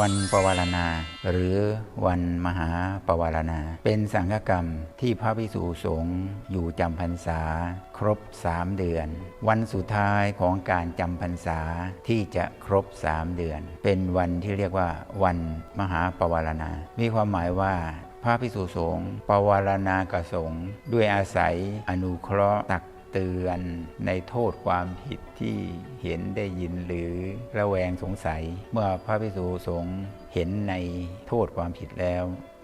วันปวารณา หรือวันมหาปวารณา เป็นสังฆกรรมที่พระภิกษุสงฆ์อยู่จำพรรษา ครบสามเดือน วันสุดท้ายของการจำพรรษาที่จะครบสามเดือน เป็นวันที่เรียกว่า วันมหาปวารณา มีความหมายว่าพระภิกษุสงฆ์ปวารณากสงฆ์ด้วยอาศัยอนุเคราะห์ตัก เตือนในโทษความผิดที่เห็นได้ยินหรือระแวงสงสัย เมื่อพระภิกษุสงฆ์เห็นในโทษความผิดแล้ว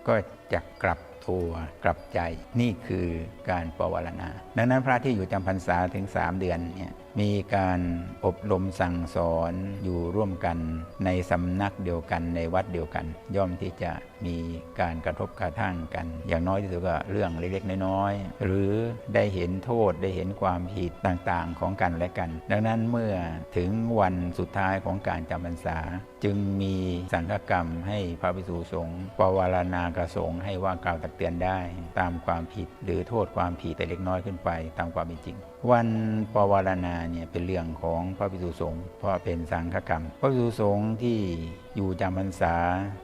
ก็จะกลับตัวกลับใจนี่คือการปวารณา ดังนั้นพระที่อยู่จำพรรษาถึง 3 เดือนเนี่ยมีการอบรมสั่งสอนอยู่ร่วมกันในสำนักเดียวกันในวัดเดียวกัน ย่อมที่จะมีการกระทบกระทั่งกัน อย่างน้อยที่สุดก็เรื่องเล็กๆ น้อยๆ หรือได้เห็นโทษได้เห็นความผิดต่างๆของกันและกัน ดังนั้นเมื่อถึงวันสุดท้ายของการจำพรรษา จึงมีสังฆกรรมให้พระภิกษุสงฆ์ปวารณากระสงฆ์ให้ว่ากล่าวตักเตือนได้ ตามความผิดหรือโทษความผิดแต่เล็กน้อยขึ้นไปตามความเป็นจริง วันปวารณาเนี่ยเป็นเรื่องของพระภิกษุสงฆ์เพราะเป็นสังฆกรรม พระภิกษุสงฆ์ที่อยู่จำพรรษา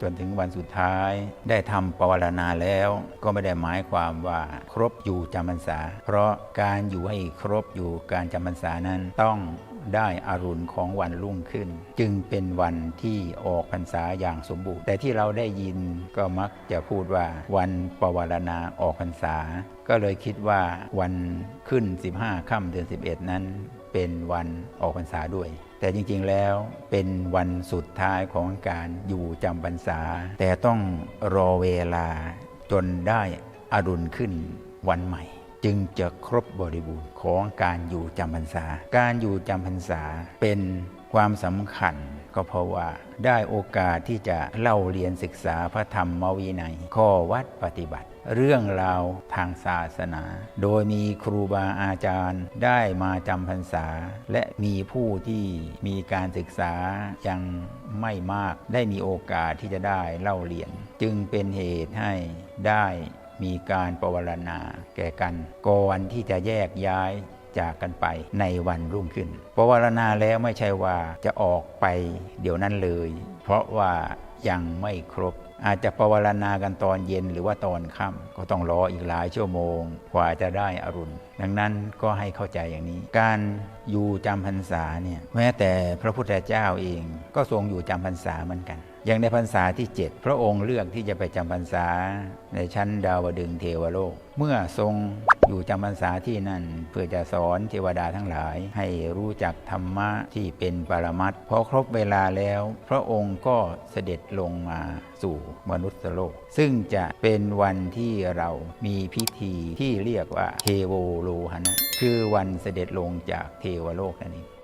จนถึงวันสุดท้าย ได้ทำปวารณาแล้ว ก็ไม่ได้หมายความว่าครบอยู่จำพรรษา เพราะการอยู่ให้ครบอยู่การจำพรรษานั้นต้องได้อารุณของวันรุ่งขึ้น จึงเป็นวันที่ออกพรรษาอย่างสมบูรณ์ แต่ที่เราได้ยินก็มักจะพูดว่าวันปวารณาออกพรรษา ก็เลยคิดว่าวันขึ้น 15 ค่ำเดือน 11 นั้น เป็นวันออกพรรษาด้วย แต่จริงๆแล้วเป็นวันสุดท้ายของการอยู่จำพรรษา แต่ต้องรอเวลาจนได้อรุณขึ้นวันใหม่ จึงจะครบบริบูรณ์ของการอยู่จำพรรษา การอยู่จำพรรษาเป็น ความสำคัญก็เพราะว่าได้โอกาสที่จะเล่าเรียนศึกษาพระธรรมวินัย ข้อวัดปฏิบัติ เรื่องราวทางศาสนา โดยมีครูบาอาจารย์ได้มาจำพรรษา และมีผู้ที่มีการศึกษายังไม่มากได้มีโอกาสที่จะได้เล่าเรียน จึงเป็นเหตุให้ได้มีการปวารณาแก่กันก่อนที่จะแยกย้าย จากกันไปในวันรุ่งขึ้นปวารณาแล้วไม่ใช่ว่าจะออกไปเดี๋ยวนั้นเลย เพราะว่ายังไม่ครบ อาจจะปวารณากันตอนเย็นหรือว่าตอนค่ำก็ต้องรออีกหลายชั่วโมงกว่าจะได้อรุณ ดังนั้นก็ให้เข้าใจอย่างนี้ การอยู่จำพรรษาเนี่ยแม้แต่พระพุทธเจ้าเองก็ทรงอยู่จำพรรษาเหมือนกัน อย่างในพรรษาที่ 7 พระองค์เลือกที่จะไปจำพรรษาในชั้นดาวดึงเทวโลก เมื่อทรงอยู่จำพรรษาที่นั่น เพื่อจะสอนเทวดาทั้งหลาย ให้รู้จักธรรมะที่เป็นปรมัตพอครบเวลาแล้ว พระองค์ก็เสด็จลงมาสู่มนุษย์โลก ซึ่งจะเป็นวันที่เรามีพิธีที่เรียกว่าเทโวโลหนะ คือวันเสด็จลงจากเทวโลกนั่นเอง